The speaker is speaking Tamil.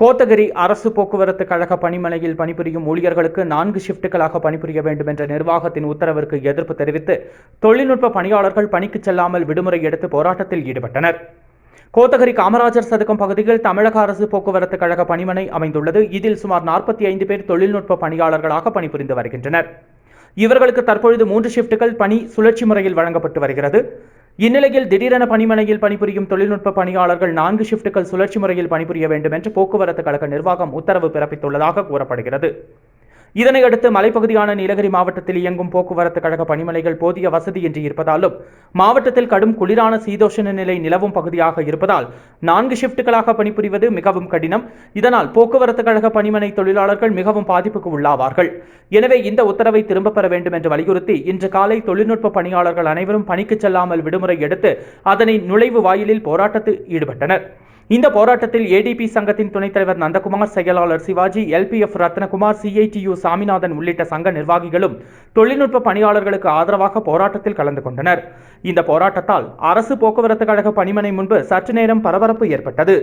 கோத்தகிரி அரசு போக்குவரத்து கழக பணிமனையில் பணிபுரியும் ஊழியர்களுக்கு நான்கு ஷிப்டுகளாக பணிபுரிய வேண்டும் என்ற நிர்வாகத்தின் உத்தரவிற்கு எதிர்ப்பு தெரிவித்து தொழில்நுட்ப பணியாளர்கள் பணிக்கு செல்லாமல் விடுமுறை எடுத்து போராட்டத்தில் ஈடுபட்டனர். கோத்தகிரி காமராஜர் சதுக்கம் பகுதியில் தமிழக அரசு போக்குவரத்து கழக பணிமனை அமைந்துள்ளது. இதில் சுமார் நாற்பத்தி ஐந்து பேர் தொழில்நுட்ப பணியாளர்களாக பணிபுரிந்து வருகின்றனர். இவர்களுக்கு தற்பொழுது மூன்று ஷிப்டுகள் பணி சுழற்சி முறையில் வழங்கப்பட்டு வருகிறது. இந்நிலையில் திடீரென பணிமனையில் பணிபுரியும் தொழில்நுட்ப பணியாளர்கள் நான்கு ஷிப்டுகள் சுழற்சி முறையில் பணிபுரிய வேண்டும் என்று போக்குவரத்து கழக நிர்வாகம் உத்தரவு பிறப்பித்துள்ளதாக கூறப்படுகிறது. இதனையடுத்து மலைப்பகுதியான நீலகிரி மாவட்டத்தில் இயங்கும் போக்குவரத்து கழக பணிமனைகள் போதிய வசதியின்றி இருப்பதாலும் மாவட்டத்தில் கடும் குளிரான சீதோஷண நிலை நிலவும் பகுதியாக இருப்பதால் நான்கு ஷிப்டுகளாக பணிபுரிவது மிகவும் கடினம். இதனால் போக்குவரத்து கழக பணிமனை தொழிலாளர்கள் மிகவும் பாதிப்புக்கு உள்ளாவார்கள். எனவே இந்த உத்தரவை திரும்பப் பெற வேண்டும் என்று வலியுறுத்தி இன்று காலை தொழில்நுட்ப பணியாளர்கள் அனைவரும் பணிக்கு செல்லாமல் விடுமுறை எடுத்து அதனை நுழைவு வாயிலில் போராட்டத்தில் ஈடுபட்டனர். இந்த போராட்டத்தில் ஏடிபி சங்கத்தின் துணைத் தலைவர் நந்தகுமார் செயலாளர் சிவாஜி எல்பிஎஃப் ரத்னகுமார் சிஐடியு சாமிநாதன் உள்ளிட்ட சங்க நிர்வாகிகளும் தொழில்நுட்ப பணியாளர்களுக்கு ஆதரவாக போராட்டத்தில் கலந்து கொண்டனர். இந்த போராட்டத்தால் அரசு போக்குவரத்து கழக பணிமனை முன்பு சற்று நேரம் பரபரப்பு ஏற்பட்டது.